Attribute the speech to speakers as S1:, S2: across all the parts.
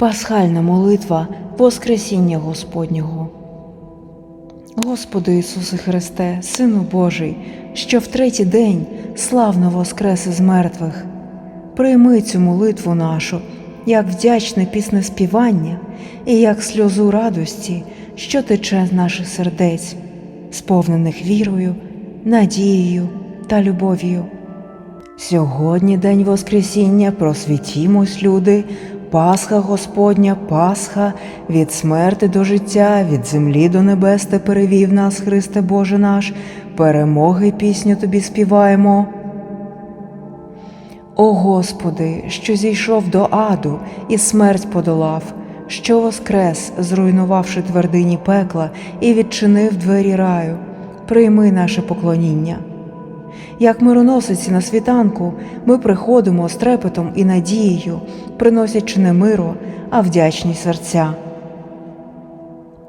S1: Пасхальна молитва Воскресіння Господнього. Господи Ісусе Христе, Сину Божий, що в третій день славно воскрес із мертвих, прийми цю молитву нашу, як вдячне пісне співання і як сльозу радості, що тече з наших сердець, сповнених вірою, надією та любов'ю. Сьогодні день Воскресіння, просвітімось, люди, Пасха Господня, Пасха, від смерти до життя, від землі до небес ти перевів нас, Христе Боже наш, перемоги пісню тобі співаємо. О Господи, що зійшов до аду і смерть подолав, що воскрес, зруйнувавши твердині пекла і відчинив двері раю, прийми наше поклоніння. Як мироносиці на світанку, ми приходимо з трепетом і надією, приносячи не миру, а вдячні серця.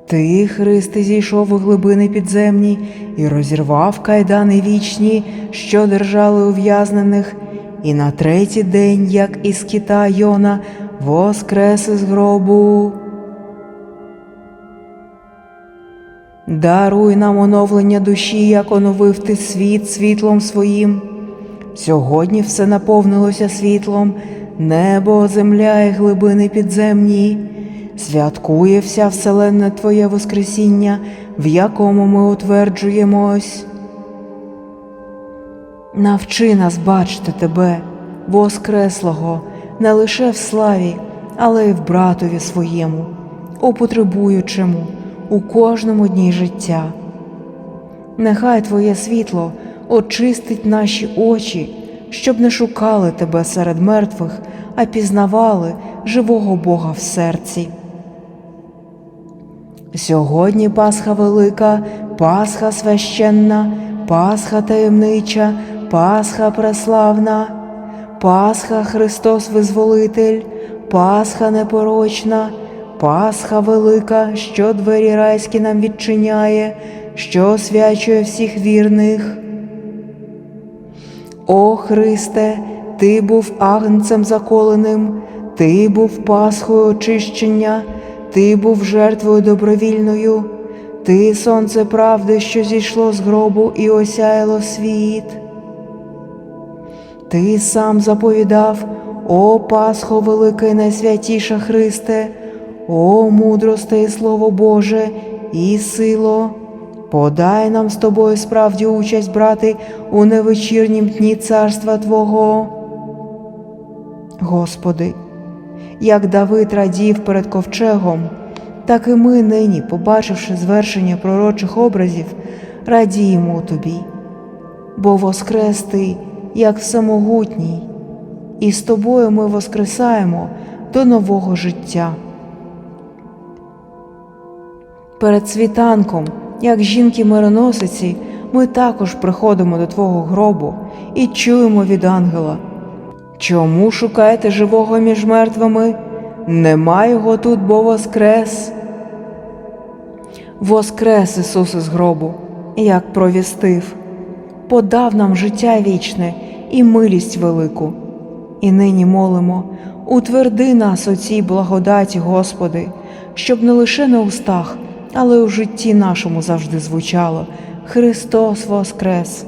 S1: Ти, Христе, зійшов у глибини підземні і розірвав кайдани вічні, що держали ув'язнених, і на третій день, як із кита Йона, воскрес із гробу. Даруй нам оновлення душі, як оновив ти світ світлом своїм. Сьогодні все наповнилося світлом, небо, земля і глибини підземні. Святкує вся вселенна Твоє Воскресіння, в якому ми утверджуємось. Навчи нас бачити Тебе, Воскреслого, не лише в славі, але й в братові своєму, у потребуючому, у кожному дні життя. Нехай Твоє світло очистить наші очі, щоб не шукали Тебе серед мертвих, а пізнавали живого Бога в серці. Сьогодні Пасха велика, Пасха священна, Пасха таємнича, Пасха преславна, Пасха Христос Визволитель, Пасха непорочна, Пасха велика, що двері райські нам відчиняє, що освячує всіх вірних. О Христе, Ти був агнцем заколеним, Ти був Пасхою очищення, Ти був жертвою добровільною, Ти сонце правди, що зійшло з гробу і осяяло світ. Ти сам заповідав, о Пасхо велике найсвятіша Христе, о мудросте і Слово Боже і сило. Подай нам з тобою справді участь брати у невечірнім дні царства Твого. Господи, як Давид радів перед ковчегом, так і ми нині, побачивши звершення пророчих образів, радіємо Тобі, бо воскрес Ти, як всемогутній, і з тобою ми воскресаємо до нового життя. Перед світанком, як жінки-мироносиці, ми також приходимо до Твого гробу і чуємо від ангела. Чому шукаєте живого між мертвими? Нема його тут, бо воскрес. Воскрес Ісус із гробу, як провістив, подав нам життя вічне і милість велику. І нині молимо, утверди нас у цій благодаті, Господи, щоб не лише на устах, але у житті нашому завжди звучало Христос Воскрес.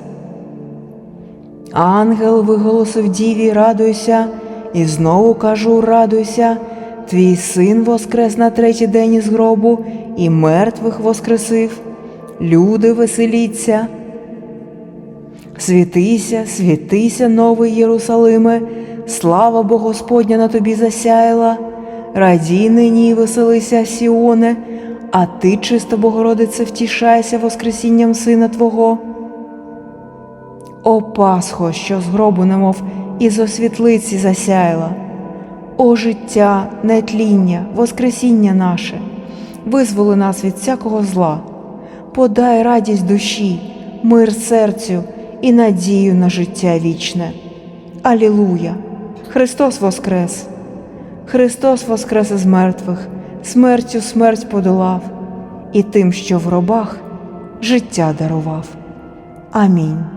S1: Ангел виголосив Діві, радуйся, і знову кажу, радуйся, твій син воскрес на третій день із гробу, і мертвих воскресив. Люди веселіться. Світися, світися, новий Єрусалиме, слава Бо Господня на тобі засяяла, радій нині веселися, Сіоне, а ти, чиста Богородице, втішайся Воскресінням Сина Твого. О Пасхо, що з гробу, немов із освітлиці засяяла, о життя, нетління, Воскресіння наше, визволи нас від всякого зла, подай радість душі, мир серцю і надію на життя вічне. Алілуя! Христос Воскрес! Христос Воскрес із мертвих, смертю смерть подолав, і тим, що в робах життя дарував. Амінь.